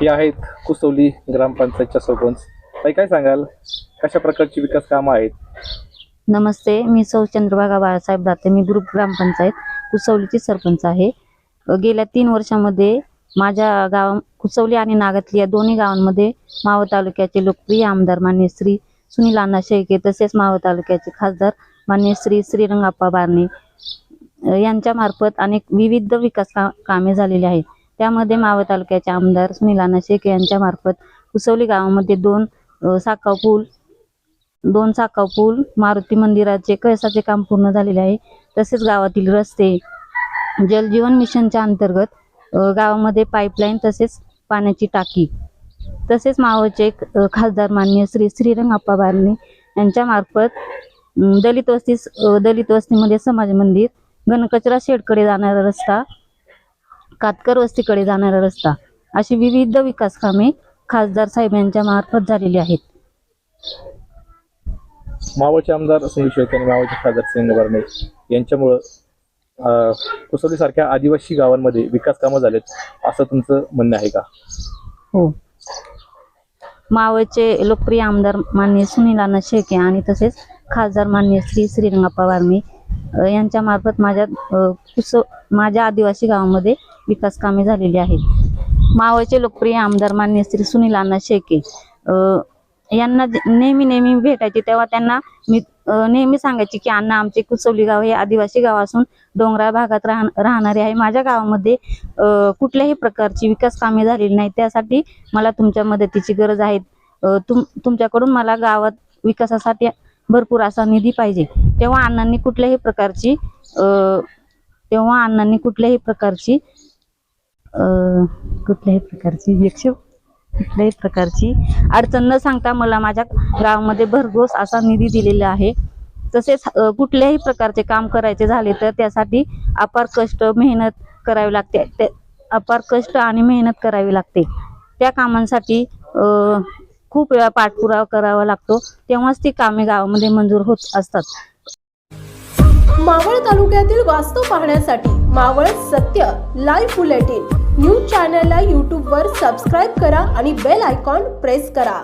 हे आहेत कुसवली ग्रामपंचायतच्या सरपंच. ताई काय सांगाल? कशा प्रकारची विकास कामं आहेत? नमस्ते मी सौ चंद्रभागा बाळासाहेब दाते. मी ग्रुप ग्रामपंचायत कुसवलीची सरपंच आहे. गेल्या तीन वर्षामध्ये माझ्या गाव कुसवली आणि नागातली या दोन्ही गावांमध्ये मावळ तालुक्याचे लोकप्रिय आमदार मान्य श्री सुनील अण्णा शेळके तसेच मावळ तालुक्याचे खासदार मान्य श्री श्रीरंगाप्पा बारणे यांच्यामार्फत अनेक विविध विकास का कामे झालेली आहेत. त्यामध्ये मावळ तालुक्याचे आमदार सुनील शेख यांच्या मार्फत कुसवली गावामध्ये दोन साखाव पूल दोन साखा पूल मारुती मंदिराचे कळसाचे काम पूर्ण झालेले आहे. तसेच गावातील रस्ते जलजीवन मिशनच्या अंतर्गत गावामध्ये पाईपलाईन तसेच पाण्याची टाकी तसेच मावळचे खासदार मान्य श्री श्रीरंग अप्पा बारणे यांच्या मार्फत दलित वस्ती दलित वस्तीमध्ये समाज मंदिर गणकचरा शेडकडे जाणारा रस्ता कातकर वस्तीकडे जाणारा रस्ता. अशी विविध विकास कामे खासदार साहेब यांच्या मार्फत झालेली आहेत. मावळचे आमदार सुनील शेळके आणि मावळचे खासदार श्रीरंग बारणे यांच्यामुळं अं, कुसवलीसारख्या आदिवासी गावांमध्ये विकास कामं झालेत असं तुमचं म्हणणं आहे का? हो. मावळचे लोकप्रिय आमदार मान्य सुनील अण्णा शेळके आणि तसेच खासदार मान्य श्री श्रीरंगाप्पा वारमे यांच्या मार्फत माझ्या कुस माझ्या आदिवासी गावामध्ये विकास कामे झालेली आहेत. मावळचे लोकप्रिय आमदार मान्य श्री सुनील अण्णा शेके यांना जे- नेहमी नेहमी भेटायचे तेव्हा त्यांना मी नेहमी सांगायची की अण्णा आमचे कुसवली गाव हे आदिवासी गाव असून डोंगराळ भागात राहण राहणारे आहे. माझ्या गावामध्ये कुठल्याही प्रकारची विकास कामे झालेली नाही त्यासाठी मला तुमच्या मदतीची गरज आहे. तुम तुमच्याकडून मला गावात विकासासाठी भरपूर असा निधी पाहिजे. तेव्हा अण्णांनी कुठल्याही प्रकारची तेव्हा अण्णांनी कुठल्याही प्रकारची कुठल्याही प्रकारची यक्ष कुठल्याही प्रकारची अडचण न सांगता मला माझ्या गावामध्ये भरघोस असा निधी दिलेला आहे. तसेच कुठल्याही प्रकारचे काम करायचे झाले तर त्यासाठी अपार कष्ट मेहनत करावी लागते. ते अपार कष्ट आणि मेहनत करावी लागते. त्या कामांसाठी खूप वेळा पाठपुरावा करावा लागतो तेव्हाच ती कामे गावामध्ये मंजूर होत असतात. मावळ तालुक्यातील वास्तव पाहण्यासाठी मावळ सत्य लाईव्ह बुलेटिन न्यूज चॅनलला यूट्यूबवर सबस्क्राईब करा आणि बेल आयकॉन प्रेस करा.